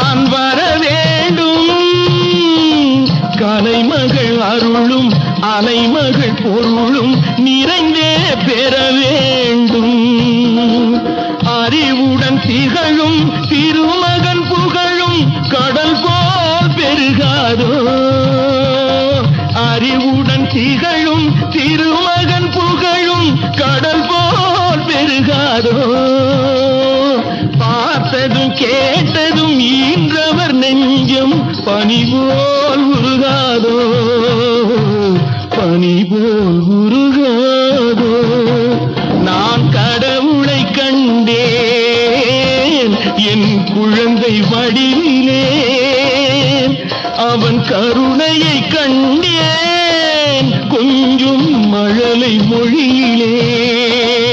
நான் வர வேண்டும். கலைமகள் அருளும் அலைமகள் பொருளும் நிறைந்தே பெற வேண்டும். அறிவுடன் திகழும் திருமகன் புகழும் கடல் போல் பெருகாதோ. அறிவுடன் திகழும் திருமகன் புகழும் என்றும் கேட்டதும் ஈன்றவர் நெஞ்சம் பனி போல் உருகாதோ? பனி போல் உருகாதோ? நான் கடவுளை கண்டேன் என் குழந்தை வடிவிலே அவன் கருணையை கண்டேன் கொஞ்சம் மழலை மொழியிலே.